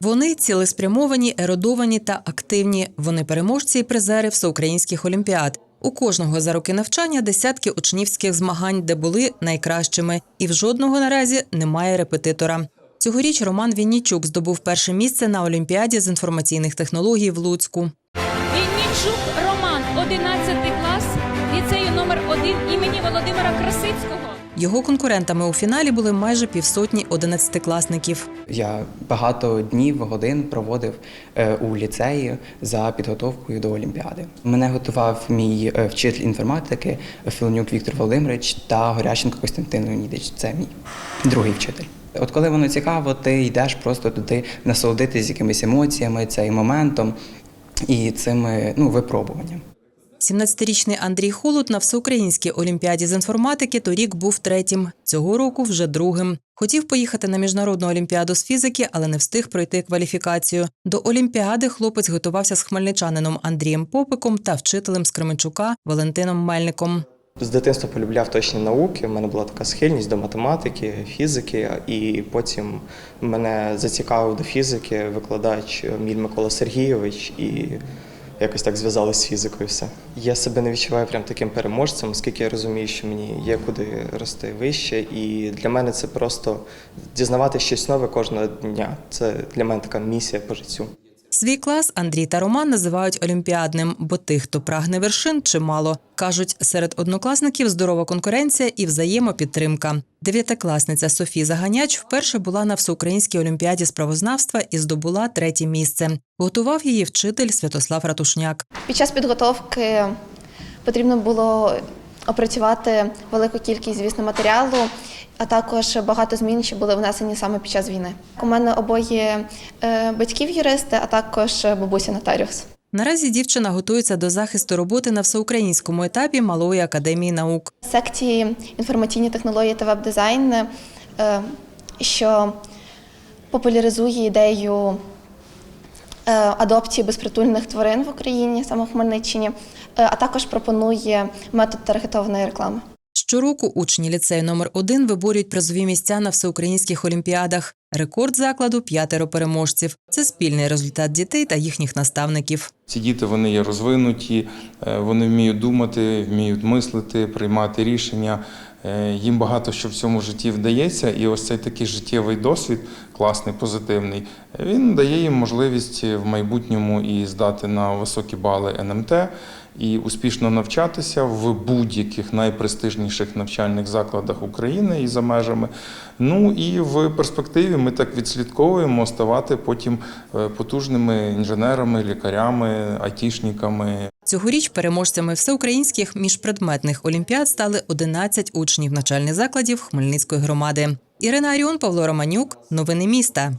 Вони цілеспрямовані, ерудовані та активні. Вони переможці і призери всеукраїнських олімпіад. У кожного за роки навчання десятки учнівських змагань, де були найкращими, і в жодного наразі немає репетитора. Цьогоріч Роман Віннічук здобув перше місце на Олімпіаді з інформаційних технологій в Луцьку. Віннічук Роман, 11 клас, ліцею номер 1 імені Володимира Красицького. Його конкурентами у фіналі були майже півсотні одинадцятикласників. Я багато днів, годин проводив е, у ліцеї за підготовкою до Олімпіади. Мене готував мій е, вчитель інформатики Філонюк Віктор Володимирович та Горященко Костянтин Леонідович. Це мій другий вчитель. От коли воно цікаво, ти йдеш просто туди насолодитись якимись емоціями, цим моментом і цими ну, випробуванням. 17-річний Андрій Холод на всеукраїнській олімпіаді з інформатики торік був третім. Цього року вже другим. Хотів поїхати на міжнародну олімпіаду з фізики, але не встиг пройти кваліфікацію. До олімпіади хлопець готувався з хмельничанином Андрієм Попиком та вчителем з Кременчука Валентином Мельником. З дитинства полюбляв точні науки. У мене була така схильність до математики, фізики, і потім мене зацікавив до фізики викладач мій Микола Сергійович, і якось так зв'язалося з фізикою все. Я себе не відчуваю прям таким переможцем, оскільки я розумію, що мені є куди рости вище. І для мене це просто дізнавати щось нове кожного дня. Це для мене така місія по життю. Свій клас Андрій та Роман називають олімпіадним, бо тих, хто прагне вершин, чимало. Кажуть, серед однокласників здорова конкуренція і взаємопідтримка. Дев'ятикласниця Софія Заганяч вперше була на всеукраїнській олімпіаді з правознавства і здобула третє місце. Готував її вчитель Святослав Ратушняк. Під час підготовки потрібно було опрацювати велику кількість, звісно, матеріалу, а також багато змін, що були внесені саме під час війни. У мене обоє е, батьків юристи, а також бабуся нотаріус. Наразі дівчина готується до захисту роботи на всеукраїнському етапі Малої академії наук. Секції інформаційні технології та веб-дизайн, е, що популяризує ідею е, адопції безпритульних тварин в Україні, саме в Хмельниччині, а також пропонує метод таргетованої реклами. Щороку учні ліцею номер 1 виборюють призові місця на всеукраїнських олімпіадах. Рекорд закладу п'ятеро переможців. Це спільний результат дітей та їхніх наставників. Ці діти вони є розвинуті, е, вони вміють думати, вміють мислити, приймати рішення. Е, Їм багато що в цьому житті вдається, і ось цей такий життєвий досвід, класний, позитивний, він дає їм можливість в майбутньому і здати на високі бали НМТ, і успішно навчатися в будь-яких найпрестижніших навчальних закладах України і за межами. Ну і в перспективі ми так відслідковуємо ставати потім е, потужними інженерами, лікарями, айтішниками. Цьогоріч переможцями всеукраїнських міжпредметних олімпіад стали 11 учнів навчальних закладів Хмельницької громади. Ірина Аріон, Павло Романюк. Новини міста.